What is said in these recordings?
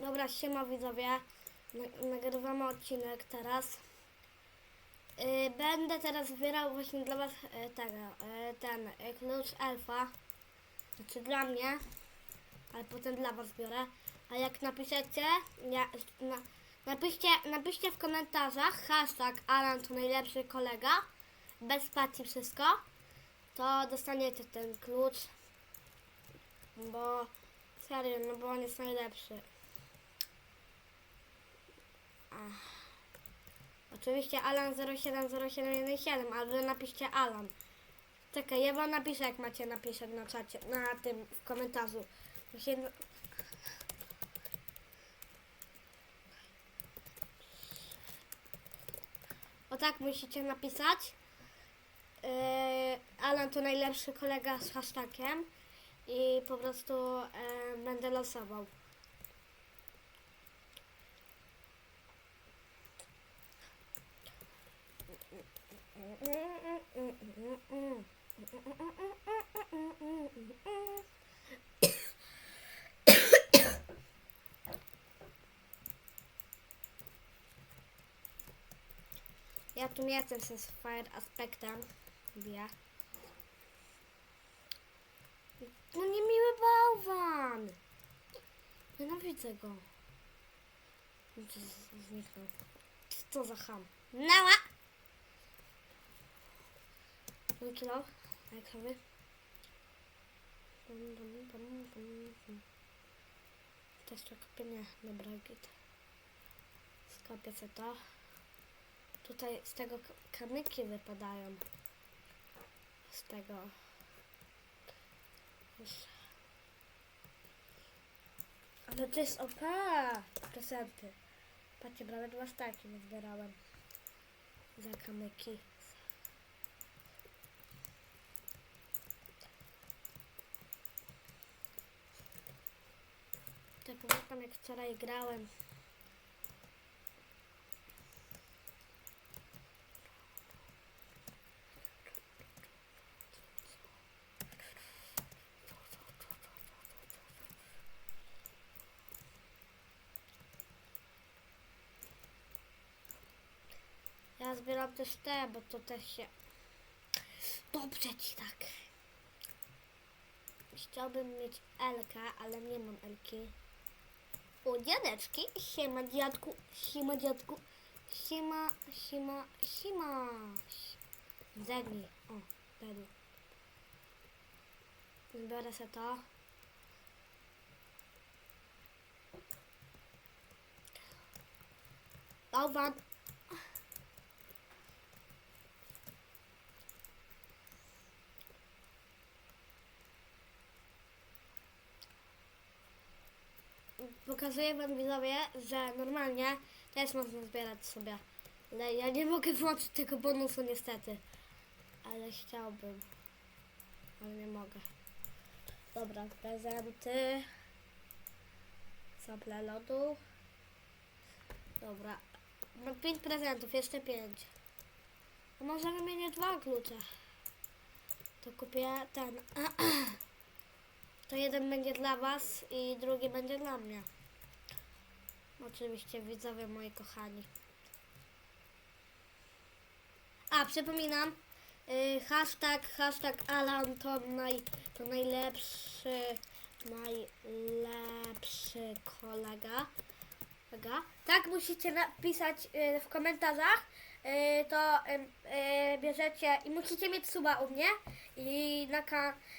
Dobra, siema widzowie. Na- Nagrywamy odcinek teraz. Yy, będę teraz zbierał właśnie dla was yy, tego, yy, ten klucz elfa. Znaczy dla mnie, ale potem dla was zbiorę. A jak napiszecie, ja, na, napiszcie, napiszcie w komentarzach hashtag Alan to najlepszy kolega, bez spacji wszystko, to dostaniecie ten klucz. Bo serio, no bo on jest najlepszy. Oczywiście Alan 070717, ale wy napiszcie Alan. Czekaj, ja wam napiszę jak macie napisać na czacie, na tym w komentarzu. O tak musicie napisać. Yy, Alan to najlepszy kolega z hashtagiem i po prostu yy, będę losował. Ja tu nie jestem fire aspektem. Wie. No niemiły bałwan! Nienawidzę go. Z- Zniknął. Co za ham. Nała! No kilo. Jak sobie? Bum, bum, bum, bum, bum. To jeszcze kopienie. Dobra, git. Skopię sobie to. Tutaj z tego kamyki wypadają. Z tego. Już. Ale to jest OP! Prezenty. Patrzcie, nawet dwa staki nazbierałem. Za kamyki. To pamiętam jak wczoraj grałem. Ja zbieram też te, bo to też się... Dobrze ci tak. Chciałbym mieć Elkę, ale nie mam Elki. Dziadeczki. Siema, dziadku. Siema, dziadku. Siema, siema, siema. Zegnij. O, zednij. Zbiorę sobie to. Bałwan. Pokazuję wam widzowie, że normalnie też można zbierać sobie. Ale ja nie mogę włączyć tego bonusu niestety. Ale chciałbym. Ale nie mogę. Dobra, prezenty. Saple lodu. Dobra. Mam pięć prezentów, jeszcze pięć. A może wymienię dwa klucze. To kupię ten. To jeden będzie dla Was i drugi będzie dla mnie. Oczywiście widzowie moi kochani. A, przypominam, y, hashtag, hashtag Alan to, naj, to najlepszy, najlepszy kolega. kolega. Tak musicie napisać y, w komentarzach, y, to y, y, bierzecie i musicie mieć suba u mnie i na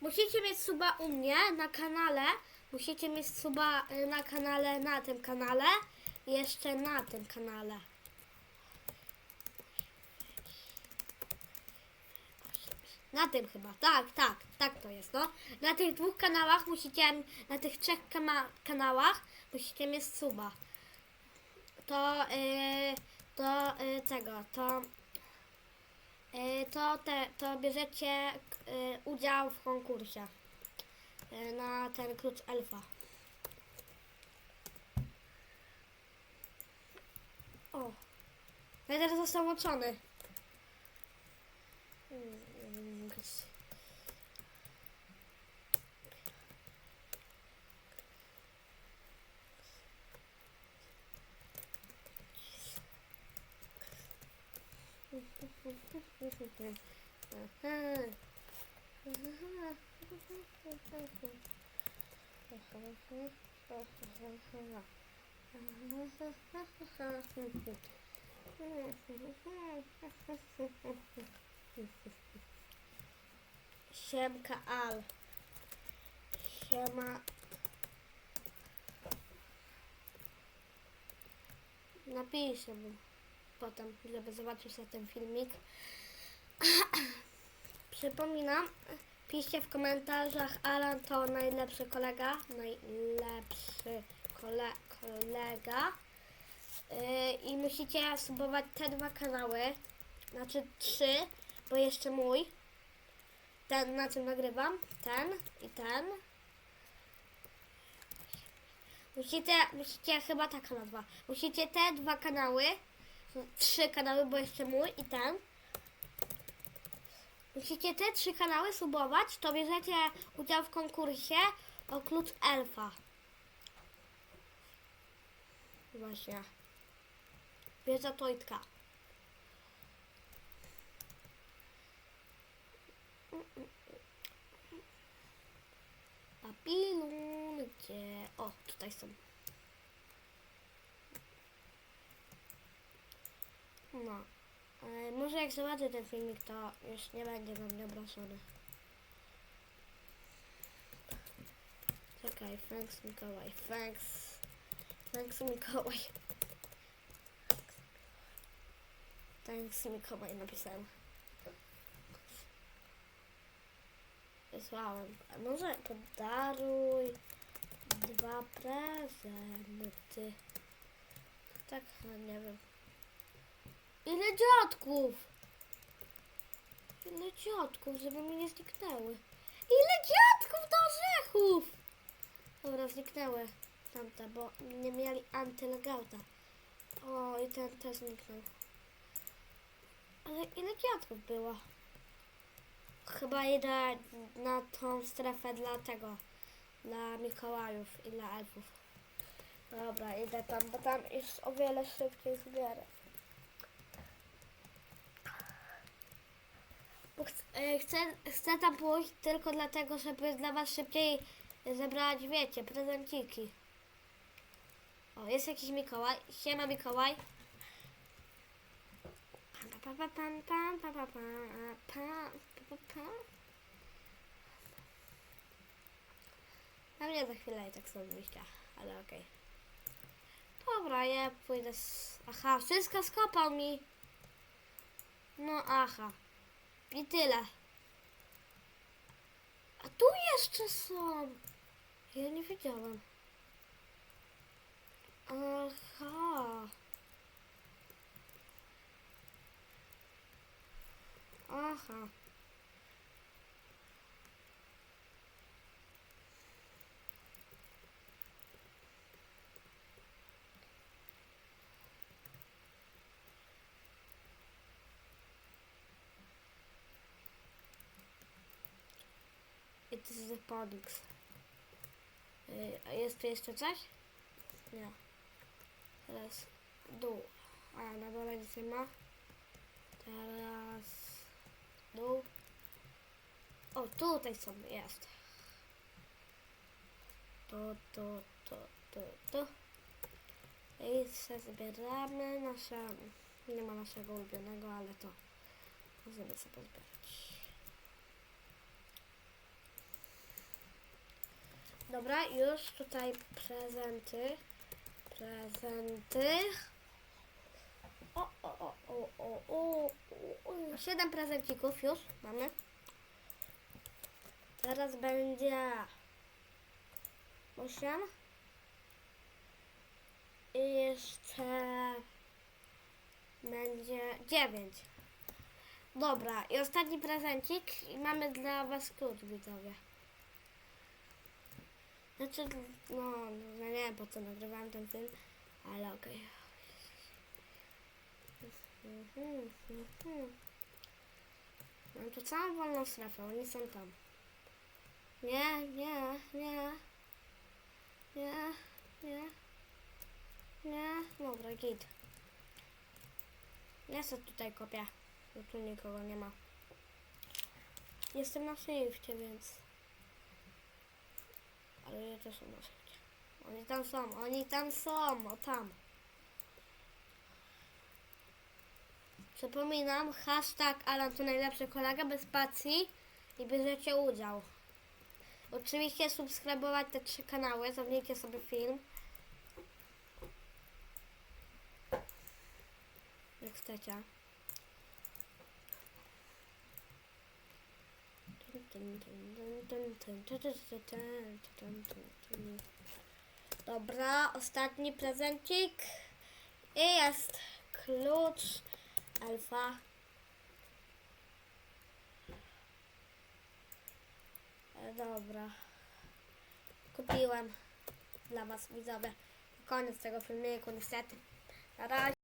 musicie mieć suba u mnie na kanale, musicie mieć suba y, na kanale, na tym kanale jeszcze na tym kanale. Na tym chyba, tak, tak, tak to jest, no. Na tych dwóch kanałach musicie, na tych trzech kama- kanałach musicie mieć suba. To, yy, to yy, tego, to, yy, to, te, to bierzecie yy, udział w konkursie E, na ten klucz elfa. O. Raider został moczony. Aha. Siemka Al. Siema. Napiszę mu potem, żeby zobaczył sobie ten filmik. Przypominam, piszcie w komentarzach, Alan to najlepszy kolega, najlepszy kole, kolega. Yy, I musicie subować te dwa kanały, znaczy trzy, bo jeszcze mój. Ten, na czym nagrywam, ten i ten. Musicie, musicie chyba taka nazwa. Musicie te dwa kanały, trzy kanały, bo jeszcze mój i ten. Musicie te trzy kanały subować, to bierzecie udział w konkursie o klucz elfa. Właśnie. Wiedza Tojtka. Papilun, gdzie... O, tutaj są. No. E, może jak zobaczę ten filmik, to już nie będzie na mnie obrażony. Czekaj, thanks Mikołaj, thanks. Thanks Mikołaj. Thanks Mikołaj napisałem. Wysłałem. A może podaruj dwa prezenty. Tak, no nie wiem. Ile dziadków? Ile dziadków, żeby mi nie zniknęły. Ile dziadków do orzechów? Dobra, zniknęły tamte, bo nie mieli antylegauta. O, i ten też zniknął. Ale ile dziadków było? Chyba idę na tą strefę dla tego, dla Mikołajów i dla elfów. Dobra, idę tam, bo tam jest o wiele szybciej zbierę. bo e, chcę, chcę tam pójść tylko dlatego, żeby dla was szybciej zebrać, wiecie, prezenciki. O, jest jakiś Mikołaj. Siema Mikołaj. Pam, pam. A mnie za chwilę i tak są wyjścia, ale okej. Okay. Dobra, ja pójdę z... Aha, wszystko skopał mi. No aha. I tyle. A tu jeszcze są. Ja nie wiedziałam. Aha. The products. Y, A jest tu jeszcze coś? Nie. Teraz dół. A na dole nic nie ma. Teraz dół. O, tutaj są, jest. To, to, to, to, to. I zbieramy nasze, nie ma naszego ulubionego, ale to możemy sobie zbierać. Dobra, już tutaj prezenty. Prezenty. O, o, o, o, o, o, o. Siedem prezencików już mamy. Teraz będzie osiem. I jeszcze będzie dziewięć. Dobra, i ostatni prezencik i mamy dla was klucz, widzowie. Znaczy, no, no nie wiem po co nagrywałem ten film, ale okej. Mhm, mhm. Mam tu całą wolną strefę, oni są tam. Nie, nie, nie. Nie, nie. Nie, dobra, git. Ja sobie tutaj kopię. No tu nikogo nie ma. Jestem na shifcie, więc... Ale ja też. Oni tam są, oni tam są, o tam. Przypominam, hashtag Alan to najlepszy kolega bez spacji i bierzecie udział. Oczywiście subskrybować te trzy kanały, zamknijcie sobie film. Jak chcecie. Dobra, ostatni prezencik. I jest klucz alfa. E, Dobra. Kupiłem dla was widzowie. Koniec tego filmiku niestety. Na razie.